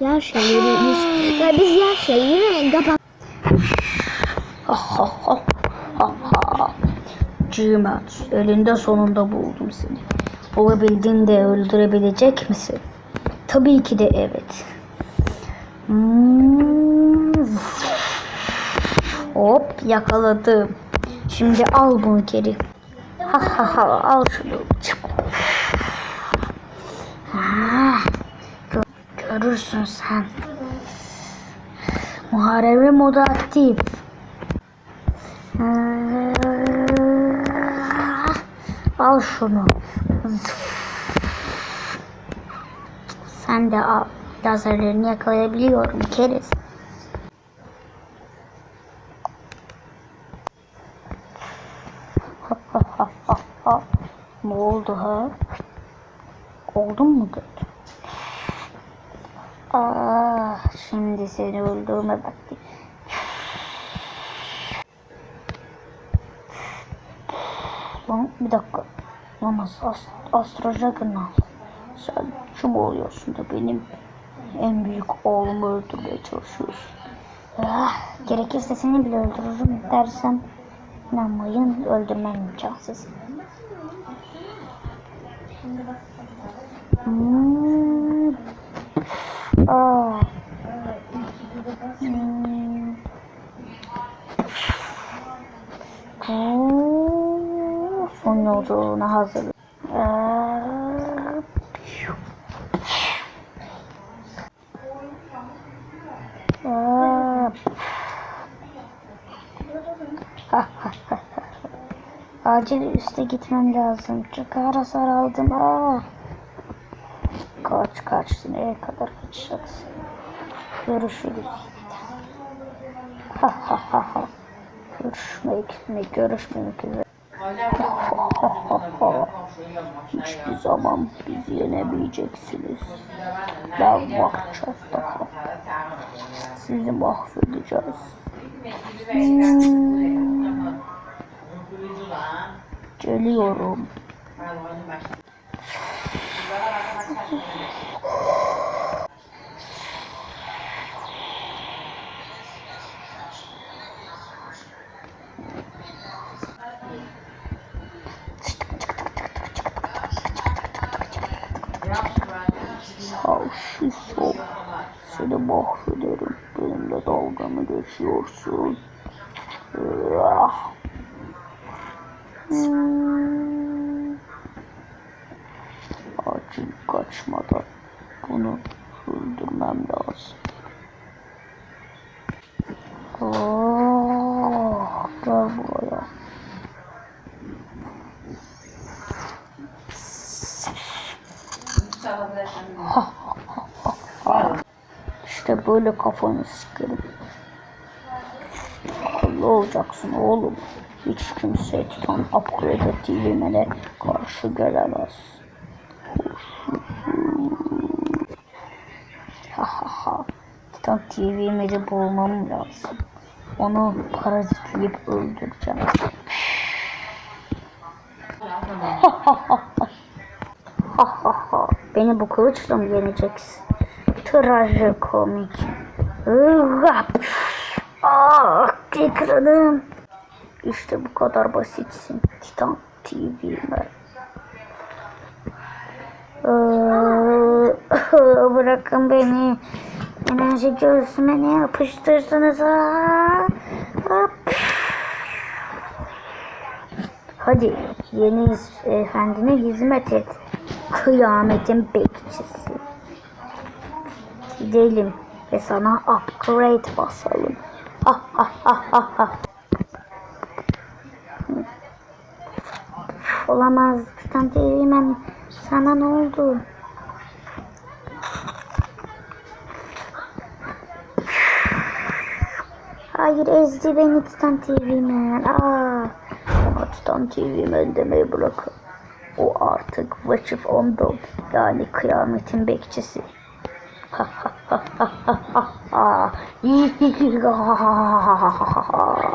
yer şeyleri biz, ya biz yer şeyleri kapat. Cimet, elinde sonunda buldum seni. Bulabildin de öldürebilecek misin? Tabii ki de evet. Hmm. Hop yakaladım. Şimdi al bunu geri. Ha ha ha al şunu. Görürsün sen. Muharebe modu aktif. Al şunu. Sen de al. Lazerlerini yakalayabiliyorum keriz. ne oldu ha? Oldun mu kötü? Ah, şimdi seni öldürme vakti. Lan bir dakika. Lan Ast Astro Juggernaut. Sen kim oluyorsun da benim en büyük oğlumu öldürmeye çalışıyorsun? Ah, gerekirse seni bile öldürürüm dersem inanmayın öldürmem imkansız. Hmm. Aa. Hmm. Oo, Son yolculuğuna hazır. Acil üste gitmem lazım. Çok ağır hasar aldım. Aa. Kaç kaç. Nereye kadar kaçacaksın? Görüşürüz. Ha ha ha ha. Görüşmek mi? Görüşmemek. Hiçbir zaman bizi yenemeyeceksiniz. Ben bakacağız daha. Sizi mahvedeceğiz. Hmm. Geliyorum. Şişo. Seni mahvederim. Benimle dalga mı geçiyorsun? Ah. Acil kaçmadan bunu öldürmem lazım. Oh, gel buraya. İşte böyle kafanı sıkarım. Akıllı olacaksın oğlum. Hiç kimse Titan Upgrade TV'mene karşı gelemez. Ha ha ha. Titan TV'meni bulmam lazım. Onu parazitleyip öldüreceğim. Ha ha ha. Ha ha ha. Beni bu kılıçla mı yeneceksin? Trajikomik. Ah ekranım. İşte bu kadar basitsin. Titan TV'me. Ee, Bırakın beni. Enerji göğsüme ne yapıştırdınız? Aa, hop. Hadi yeni efendine hizmet et. Kıyametin bekçisi. Gidelim ve sana upgrade basalım. Ah ah ah ah. Olamaz. Titan TV'men sana ne oldu? Hayır ezdi beni Titan TV'men. Aa. Ona Titan TV'men demeyi bırakın. O artık Witch on Dog yani kıyametin bekçisi. Ha 哈哈哈哈啊！一个哈哈哈哈哈哈哈哈。